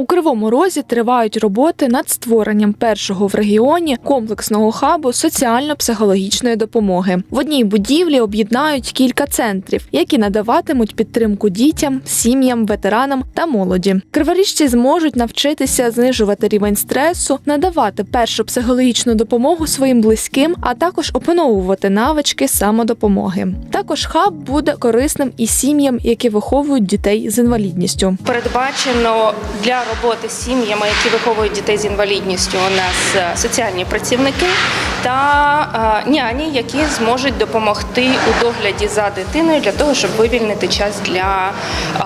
У Кривому Розі тривають роботи над створенням першого в регіоні комплексного хабу соціально-психологічної допомоги. В одній будівлі об'єднають кілька центрів, які надаватимуть підтримку дітям, сім'ям, ветеранам та молоді. Криворіжці зможуть навчитися знижувати рівень стресу, надавати першу психологічну допомогу своїм близьким, а також опановувати навички самодопомоги. Також хаб буде корисним і сім'ям, які виховують дітей з інвалідністю. Передбачено для роботи з сім'ями, які виховують дітей з інвалідністю, у нас е, соціальні працівники та е, няні, які зможуть допомогти у догляді за дитиною для того, щоб вивільнити час для е,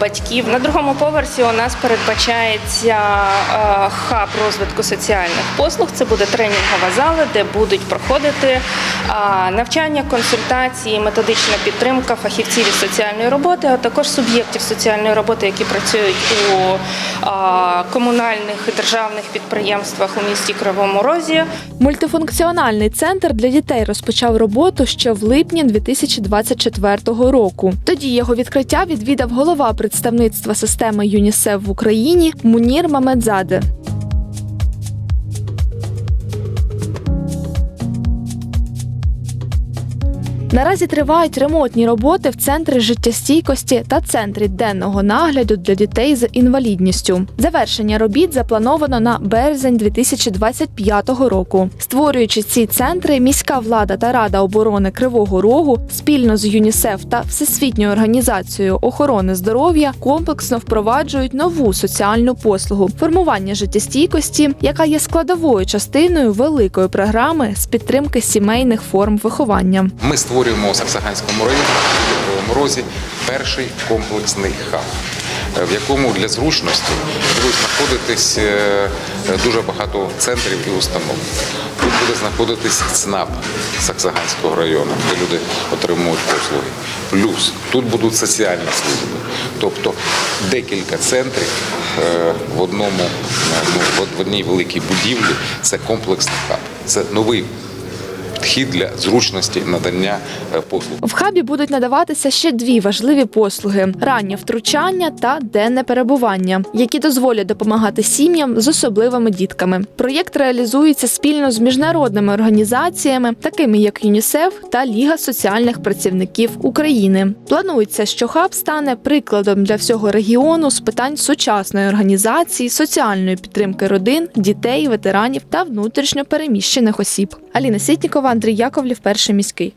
батьків. На другому поверсі у нас передбачається хаб розвитку соціальних послуг. Це буде тренінгова зала, де будуть проходити навчання, консультації, методична підтримка фахівців із соціальної роботи, а також суб'єктів соціальної роботи, які працюють у комунальних і державних підприємствах у місті Кривому Розі. Мультифункціональний центр для дітей розпочав роботу ще в липні 2024 року. Тоді його відкриття відвідав голова представництва системи ЮНІСЕФ в Україні Мунір Мамедзаде. Наразі тривають ремонтні роботи в центрі життєстійкості та центрі денного нагляду для дітей з інвалідністю. Завершення робіт заплановано на березень 2025 року. Створюючи ці центри, міська влада та рада оборони Кривого Рогу спільно з ЮНІСЕФ та Всесвітньою організацією охорони здоров'я комплексно впроваджують нову соціальну послугу формування життєстійкості, яка є складовою частиною великої програми з підтримки сімейних форм виховання. Ми створюємо у Саксаганському районі в Кривому перший комплексний хаб, е, в якому для зручності будуть знаходитись е, дуже багато центрів і установ. Тут буде знаходитись ЦНАП Саксаганського району, де люди отримують послуги. Плюс тут будуть соціальні служби, тобто декілька центрів е, в одному ну, в одній великій будівлі. Це комплексний хаб. Це новий підхід для зручності надання е, послуг. В хабі будуть надаватися ще дві важливі послуги: раннє втручання та денне перебування, які дозволять допомагати сім'ям з особливими дітками. Проєкт реалізується спільно з міжнародними організаціями, такими як ЮНІСЕФ та Ліга соціальних працівників України. Планується, що хаб стане прикладом для всього регіону з питань сучасної організації, соціальної підтримки родин, дітей, ветеранів та внутрішньо переміщених осіб. Аліна Сітнікова, Андрій Яковлів, перший міський.